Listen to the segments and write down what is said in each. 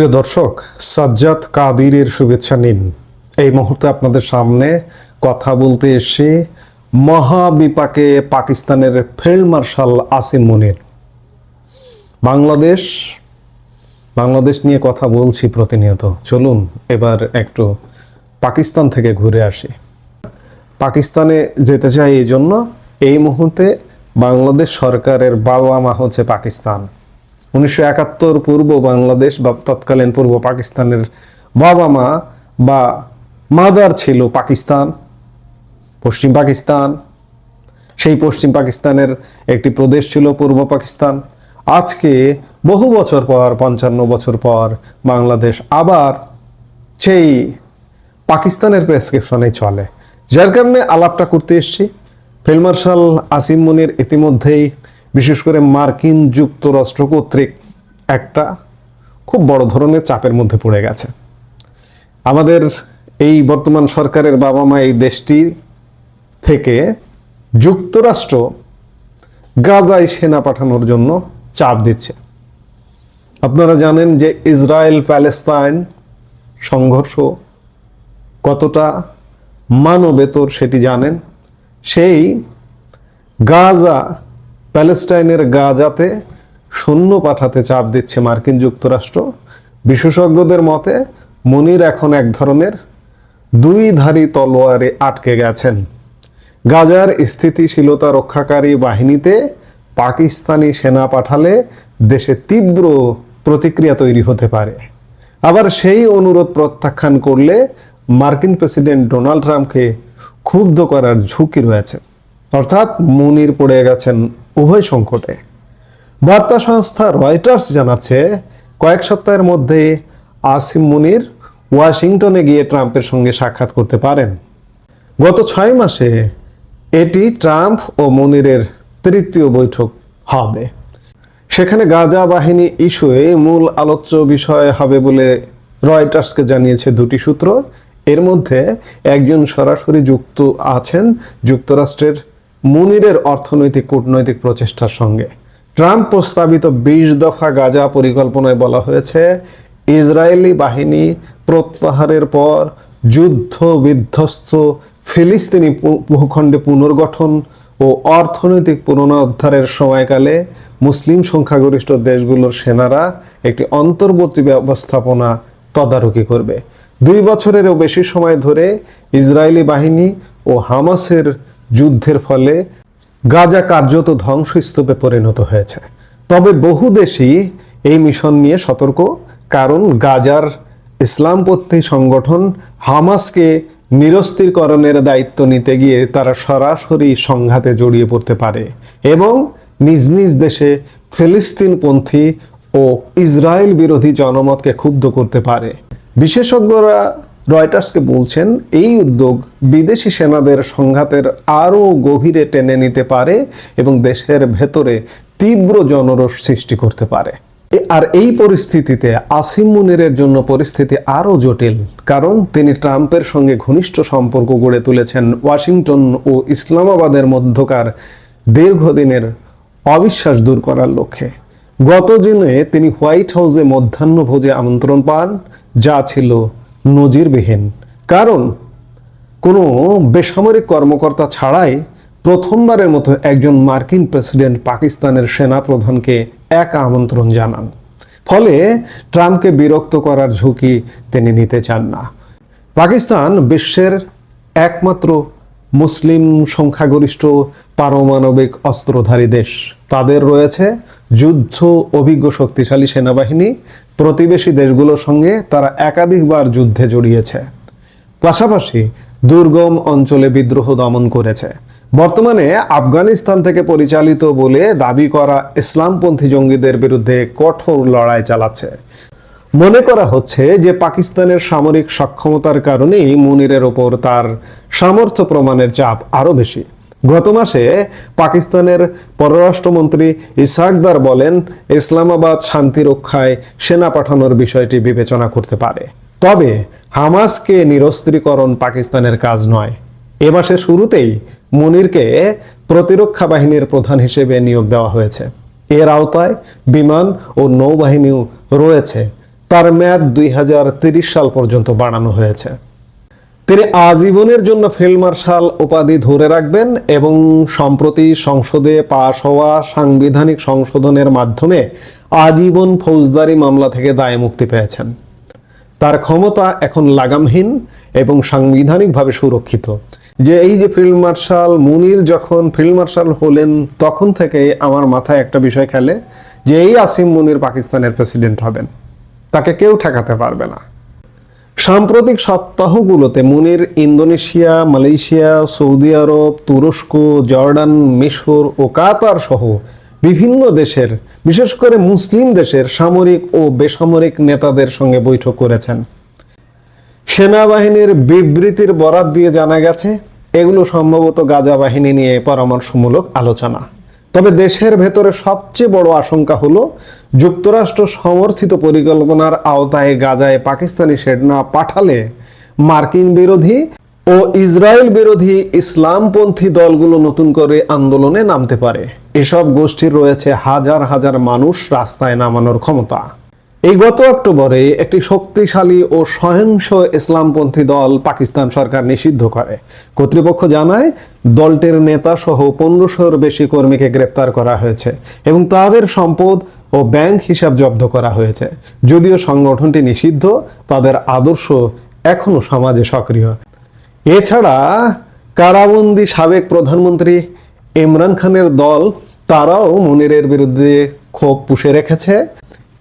প্রিয় দর্শক, সাজ্জাদ কাদিরের শুভেচ্ছা নিন। এই মুহূর্তে আপনাদের সামনে কথা বলতে এসে মহাবিপাকে পাকিস্তানের ফিল্ড মার্শাল আসিম মুনির। বাংলাদেশ বাংলাদেশ নিয়ে কথা বলছি প্রতিনিয়ত। চলুন এবার একটু পাকিস্তান থেকে ঘুরে আসি। পাকিস্তানে যেতে চাই এই জন্য এই মুহূর্তে বাংলাদেশ সরকারের বাবা মা হচ্ছে পাকিস্তান। উনিশশো একাত্তর পূর্ব বাংলাদেশ বা তৎকালীন পূর্ব পাকিস্তানের বাবা মা বা মাদার ছিল পাকিস্তান, পশ্চিম পাকিস্তান। সেই পশ্চিম পাকিস্তানের একটি প্রদেশ ছিল পূর্ব পাকিস্তান। আজকে বহু বছর পর, পঞ্চান্ন বছর পর বাংলাদেশ আবার সেই পাকিস্তানের প্রেসক্রিপশনে চলে। যার কারণে আলাপটা করতে এসেছি। ফিল্ড মার্শাল আসিম মনির ইতিমধ্যেই বিশেষ করে মার্কিন যুক্তরাষ্ট্র কর্তৃক একটা খুব বড় ধরনের চাপের মধ্যে পড়ে গেছে। আমাদের এই বর্তমান সরকারের বাবা মা এই দেশটি থেকে যুক্তরাষ্ট্র গাজায় সেনা পাঠানোর জন্য চাপ দিচ্ছে। আপনারা জানেন যে ইসরায়েল প্যালেস্তাইন সংঘর্ষ কতটা মানবেতর সেটি জানেন। সেই গাজা প্যালেস্টাইনের গাজাতে সৈন্য পাঠাতে চাপ দিচ্ছে মার্কিন যুক্তরাষ্ট্র। বিশেষজ্ঞদের মতে, মনির এখন এক ধরনের দুই ধারী তলোয়ারে আটকে গেছেন। গাজার স্থিতিশীলতা রক্ষাকারী বাহিনীতে পাকিস্তানি সেনা পাঠালে দেশে তীব্র প্রতিক্রিয়া তৈরি হতে পারে। আবার সেই অনুরোধ প্রত্যাখ্যান করলে মার্কিন প্রেসিডেন্ট ডোনাল্ড ট্রাম্পকে ক্ষুব্ধ করার ঝুঁকি রয়েছে। অর্থাৎ মুনির পড়ে গেছেন উভয় সংকটে। বার্তা সংস্থা রয়টার্স জানাচ্ছে, কয়েক সপ্তাহের মধ্যে আসিম মুনির ওয়াশিংটনে গিয়ে ট্রাম্পের সঙ্গে সাক্ষাৎ করতে পারেন। গত ছয় মাসে এটি ট্রাম্প ও মনিরের তৃতীয় বৈঠক হবে। সেখানে গাজা বাহিনী ইস্যুয়ে মূল আলোচ্য বিষয় হবে বলে রয়টার্সকে জানিয়েছে দুটি সূত্র। এর মধ্যে একজন সরাসরি যুক্ত আছেন যুক্তরাষ্ট্রের মুনিরের অর্থনৈতিক, কূটনৈতিক প্রচেষ্টার সঙ্গে। ট্রাম্প প্রস্তাবিত বিশ দফা গাজা পরিকল্পনায় বলা হয়েছে, ইসরায়েলি বাহিনী প্রত্যাহারের পর যুদ্ধ বিধ্বস্ত ফিলিস্তিনি ভূখণ্ডে পুনর্গঠন ও অর্থনৈতিক পুনরুদ্ধারের সময়কালে মুসলিম সংখ্যাগরিষ্ঠ দেশগুলোর সেনারা একটি অন্তর্বর্তী ব্যবস্থাপনা তদারকি করবে। দুই বছরেরও বেশি সময় ধরে ইসরায়েলি বাহিনী ও হামাসের যুদ্ধের ফলে গাজা কার্যত ধ্বংসস্তূপে পরিণত হয়েছে। তবে বহু দেশই এই মিশন নিয়ে সতর্ক, কারণ গাজার ইসলামপন্থী সংগঠন হামাসকে নিরস্ত্রীকরণের দায়িত্ব নিতে গিয়ে তারা সরাসরি সংঘাতে জড়িয়ে পড়তে পারে এবং নিজ নিজ দেশে ফিলিস্তিনপন্থী ও ইসরায়েল বিরোধী জনমতকে ক্ষুব্ধ করতে পারে। বিশেষজ্ঞরা রয়টার্সকে বলছেন, এই উদ্যোগ বিদেশি সেনাদের সংঘাতের আরও গভীরে টেনে নিতে পারে এবং দেশের ভেতরে তীব্র জনরোষ সৃষ্টি করতে পারে। আর এই পরিস্থিতিতে আসিম মুনিরের জন্য পরিস্থিতি আরও জটিল, কারণ তিনি ট্রাম্পের সঙ্গে ঘনিষ্ঠ সম্পর্ক গড়ে তুলেছেন ওয়াশিংটন ও ইসলামাবাদের মধ্যকার দীর্ঘদিনের অবিশ্বাস দূর করার লক্ষ্যে। গত দিনে তিনি হোয়াইট হাউসে মধ্যাহ্নভোজে আমন্ত্রণ পান, যা ছিল নজিরবিহীন। কারণ কোনো বেসামরিক কর্মকর্তা ছাড়াই প্রথমবারের মতো একজন মার্কিন প্রেসিডেন্ট পাকিস্তানের সেনা প্রধানকে এক আমন্ত্রণ জানান। ফলে ট্রাম্পকে বিরক্ত করার ঝুঁকি তিনি নিতে চান না। পাকিস্তান বিশ্বের একমাত্র মুসলিম সংখ্যাগরিষ্ঠ পারমাণবিক অস্ত্রধারী দেশ। তাদের রয়েছে যুদ্ধ অভিজ্ঞ শক্তিশালী সেনাবাহিনী, প্রতিবেশী দেশগুলোর সঙ্গে তারা একাধিকবার যুদ্ধে জড়িয়েছে। পাশাপাশি দুর্গম অঞ্চলে বিদ্রোহ দমন করেছে। বর্তমানে আফগানিস্তান থেকে পরিচালিত বলে দাবি করা ইসলামপন্থী জঙ্গিদের বিরুদ্ধে কঠোর লড়াই চালাচ্ছে। মনে করা হচ্ছে যে পাকিস্তানের সামরিক সক্ষমতার কারণেই মুনিরের ওপর তার সামর্থ্য প্রমাণের চাপ আরও বেশি। গত মাসে পাকিস্তানের পররাষ্ট্রমন্ত্রী ইসাকদার বলেন, ইসলামাবাদ শান্তি রক্ষায় সেনা পাঠানোর বিষয়টি বিবেচনা করতে পারে। তবে হামাসকে নিরস্ত্রীকরণ পাকিস্তানের কাজ নয়। এ মাসের শুরুতেই মুনিরকে প্রতিরক্ষা বাহিনীর প্রধান হিসেবে নিয়োগ দেওয়া হয়েছে। এর আওতায় বিমান ও নৌবাহিনীও রয়েছে। তার মেয়াদ দুই সাল পর্যন্ত বাড়ানো হয়েছে। তিনি আজীবনের জন্য ফিল্ড মার্শাল উপাধি ধরে রাখবেন এবং সম্প্রতি সংসদে পাশ হওয়া সাংবিধানিক সংশোধনের মাধ্যমে আজীবন ফৌজদারি মামলা থেকে দায় মুক্তি পেয়েছেন। তার ক্ষমতা এখন লাগামহীন এবং সাংবিধানিকভাবে সুরক্ষিত। যে এই যে ফিল্ড মার্শাল মুনির যখন ফিল্ড মার্শাল হলেন, তখন থেকে আমার মাথায় একটা বিষয় খেলে যে এই আসিম মুনির পাকিস্তানের প্রেসিডেন্ট হবেন। তাকে কেউ ঠেকাতে পারবে না। সাম্প্রতিক সপ্তাহগুলোতে মুনির, ইন্দোনেশিয়া, মালয়েশিয়া, সৌদি আরব, তুরস্ক, জর্ডান, মিশর ও কাতার সহ বিভিন্ন দেশের, বিশেষ করে মুসলিম দেশের সামরিক ও বেসামরিক নেতাদের সঙ্গে বৈঠক করেছেন। সেনাবাহিনীর বিবৃতির বরাত দিয়ে জানা গেছে, এগুলো সম্ভবত গাজা বাহিনী নিয়ে পরামর্শমূলক আলোচনা। তবে দেশের ভেতরে সবচেয়ে বড় আশঙ্কা হলো যুক্তরাষ্ট্র সমর্থিত পরিকল্পনার আওতায় গাজায় পাকিস্তানি সেনা পাঠালে মার্কিন বিরোধী ও ইসরায়েল বিরোধী ইসলামপন্থী দলগুলো নতুন করে আন্দোলনে নামতে পারে। এসব গোষ্ঠীর রয়েছে হাজার হাজার মানুষ রাস্তায় নামানোর ক্ষমতা। এই গত অক্টোবরে একটি শক্তিশালী ও সহিংস ইসলামপন্থী দল পাকিস্তান সরকার নিষিদ্ধ করে। কর্তৃপক্ষ জানায়, দলটির নেতা সহ পনেরোশোর বেশি কর্মীকে গ্রেপ্তার করা হয়েছে এবং তাদের সম্পদ ও ব্যাংক হিসাব জব্দ করা হয়েছে। যদিও সংগঠনটি নিষিদ্ধ, তাদের আদর্শ এখনও সমাজে সক্রিয়। এছাড়া, কারাবন্দি সাবেক প্রধানমন্ত্রী ইমরান খানের দল তারাও মনিরের বিরুদ্ধে ক্ষোভ পুষে রেখেছে।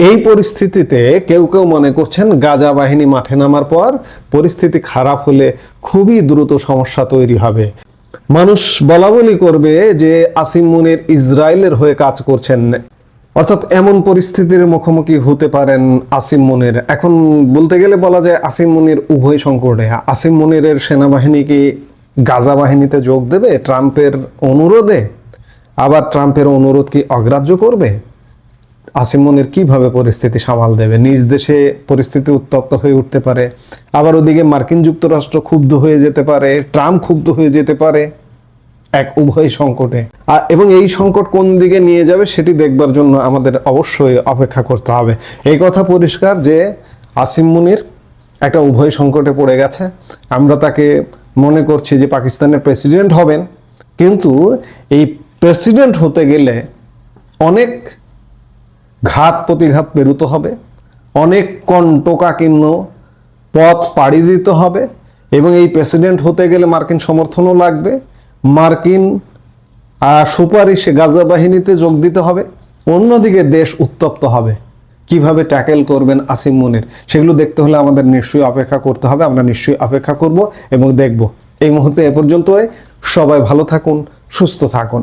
এই পরিস্থিতিতে কেউ কেউ মনে করছেন গাজা বাহিনী মাঠে নামার পর পরিস্থিতি খারাপ হলে খুবই দ্রুত সমস্যা তৈরি হবে। মানুষ বলা বলি করবে যে আসিম মুনির ইসরায়েলের হয়ে কাজ করছেন। অর্থাৎ এমন পরিস্থিতির মুখোমুখি হতে পারেন আসিম মুনির। এখন বলতে গেলে বলা যায় আসিম মুনির উভয় সংকটে। আসিম মনিরের সেনাবাহিনী কি গাজা বাহিনীতে যোগ দেবে ট্রাম্পের অনুরোধে? আবার ট্রাম্পের অনুরোধ কি অগ্রাহ্য করবে? আসিম মনির কীভাবে পরিস্থিতি সামাল দেবে? নিজ দেশে পরিস্থিতি উত্তপ্ত হয়ে উঠতে পারে। আবার ওদিকে মার্কিন যুক্তরাষ্ট্র ক্ষুব্ধ হয়ে যেতে পারে, ট্রাম্প ক্ষুব্ধ হয়ে যেতে পারে এক উভয় সংকটে। আর এবং এই সংকট কোন দিকে নিয়ে যাবে সেটি দেখবার জন্য আমাদের অবশ্যই অপেক্ষা করতে হবে। এই কথা পরিষ্কার যে আসিম মুনির একটা উভয় সংকটে পড়ে গেছে। আমরা তাকে মনে করছি যে পাকিস্তানের প্রেসিডেন্ট হবেন। কিন্তু এই প্রেসিডেন্ট হতে গেলে অনেক ঘাত প্রতিঘাত পেরুতে হবে। অনেক কণ্টকাকীর্ণ পথ পাড়ি দিতে হবে এবং এই প্রেসিডেন্ট হতে গেলে মার্কিন সমর্থনও লাগবে। মার্কিন সুপারিশে গাজা বাহিনীতে যোগ দিতে হবে। অন্যদিকে দেশ উত্তপ্ত হবে। কীভাবে ট্যাকেল করবেন আসিম মনির? সেগুলো দেখতে হলে আমাদের নিশ্চয়ই অপেক্ষা করতে হবে। আমরা নিশ্চয়ই অপেক্ষা করব এবং দেখব। এই মুহূর্তে এ পর্যন্তই। সবাই ভালো থাকুন, সুস্থ থাকুন।